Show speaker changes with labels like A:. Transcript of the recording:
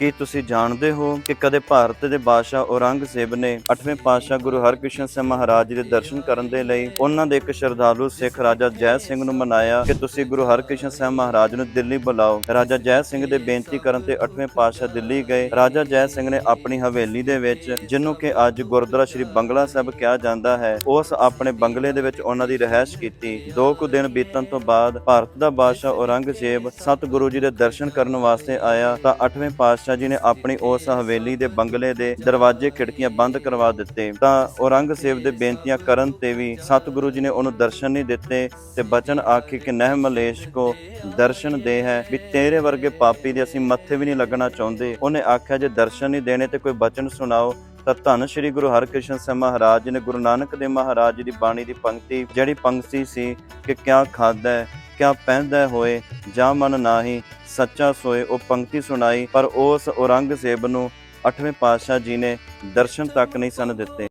A: ਕੀ ਤੁਸੀਂ ਜਾਣਦੇ ਹੋ ਕਿ ਕਦੇ ਭਾਰਤ ਦੇ ਬਾਦਸ਼ਾਹ ਔਰੰਗਜ਼ੇਬ ਨੇ 8ਵੇਂ ਪਾਤਸ਼ਾਹ ਗੁਰੂ ਹਰਕ੍ਰਿਸ਼ਨ ਸਾਹਿਬ ਮਹਾਰਾਜ ਦੇ ਦਰਸ਼ਨ ਕਰਨ ਦੇ ਲਈ ਉਹਨਾਂ ਦੇ ਇੱਕ ਸ਼ਰਧਾਲੂ ਸਿੱਖ ਰਾਜਾ ਜੈ ਸਿੰਘ ਨੂੰ ਮਨਾਇਆ? ਕਿ ਤੁਸੀਂ ਗੁਰੂ ਹਰਕ੍ਰਿਸ਼ਨ ਸਾਹਿਬ ਮਹਾਰਾਜ ਨੂੰ ਦਿੱਲੀ ਬੁਲਾਓ? ਰਾਜਾ ਜੈ ਸਿੰਘ ਦੇ ਬੇਨਤੀ ਕਰਨ ਤੇ 8ਵੇਂ ਪਾਤਸ਼ਾਹ ਦਿੱਲੀ ਗਏ। ਰਾਜਾ ਜੈ ਸਿੰਘ ਨੇ ਆਪਣੀ ਹਵੇਲੀ ਦੇ ਵਿੱਚ, ਜਿਹਨੂੰ ਕਿ ਅੱਜ ਗੁਰਦੁਆਰਾ ਸ੍ਰੀ ਬੰਗਲਾ ਸਾਹਿਬ ਕਿਹਾ ਜਾਂਦਾ ਹੈ, ਉਸ ਆਪਣੇ ਬੰਗਲੇ ਦੇ ਵਿੱਚ ਉਹਨਾਂ ਦੀ ਰਹਿائش ਕੀਤੀ। ਦੋ ਕੁ ਦਿਨ ਬੀਤਣ ਤੋਂ ਬਾਅਦ ਭਾਰਤ ਦਾ ਬਾਦਸ਼ਾਹ ਔਰੰਗਜ਼ੇਬ ਸਤਿਗੁਰੂ ਜੀ ਦੇ ਦਰਸ਼ਨ ਕਰਨ ਵਾਸਤੇ ਆਇਆ ਤਾਂ 8ਵੇਂ ਪਾਤਸ਼ਾਹ ਜੀ ਨੇ ਆਪਣੀ ਉਸ ਹਵੇਲੀ ਦੇ ਬੰਗਲੇ ਦੇ ਦਰਵਾਜ਼ੇ ਖਿੜਕੀਆਂ ਬੰਦ ਕਰਵਾ ਦਿੱਤੇ। ਤਾਂ ਔਰੰਗਜ਼ੇਬ ਦੇ ਬੇਨਤੀਆਂ ਕਰਨ ਤੇ ਵੀ ਸਤਿਗੁਰੂ ਜੀ ਨੇ ਉਹਨੂੰ ਦਰਸ਼ਨ ਨਹੀਂ ਦਿੱਤੇ ਤੇ ਬਚਨ ਆਖੇ ਕਿ ਨਹਿ ਮਲੇਸ਼ ਕੋ ਦਰਸ਼ਨ ਦੇ ਹੈ ਵੀ ਤੇਰੇ ਵਰਗੇ ਪਾਪੀ ਦੇ ਅਸੀਂ ਮੱਥੇ ਵੀ ਨਹੀਂ ਲੱਗਣਾ ਚਾਹੁੰਦੇ। ਉਹਨੇ ਆਖਿਆ, ਜੇ ਦਰਸ਼ਨ ਨਹੀਂ ਦੇਣੇ ਤੇ ਕੋਈ ਬਚਨ ਸੁਣਾਓ, ਤਾਂ ਧੰਨ ਸ਼੍ਰੀ ਗੁਰੂ ਹਰਕ੍ਰਿਸ਼ਨ ਸਾਹਿਬ ਮਹਾਰਾਜ ਜੀ ਨੇ ਗੁਰੂ ਨਾਨਕ ਦੇਵ ਮਹਾਰਾਜ ਜੀ ਦੀ ਬਾਣੀ ਦੀ ਪੰਕਤੀ, ਜਿਹੜੀ ਪੰਕਤੀ ਸੀ ਕਿ ਕਿਆ ਖਾਦਾ ਕਿਆ ਪਹਿਨਦਾ ਹੋਏ, ਜਾਂ ਮਨ ਨਾਹੀ ਸੱਚਾ ਸੋਏ ਉਹ ਪੰਕਤੀ ਸੁਣਾਈ, ਪਰ ਉਸ ਔਰੰਗਜ਼ੇਬ ਨੂੰ 8ਵੇਂ ਪਾਤਸ਼ਾਹ ਜੀ ਨੇ ਦਰਸ਼ਨ ਤੱਕ ਨਹੀਂ ਸਨ ਦਿੱਤੇ।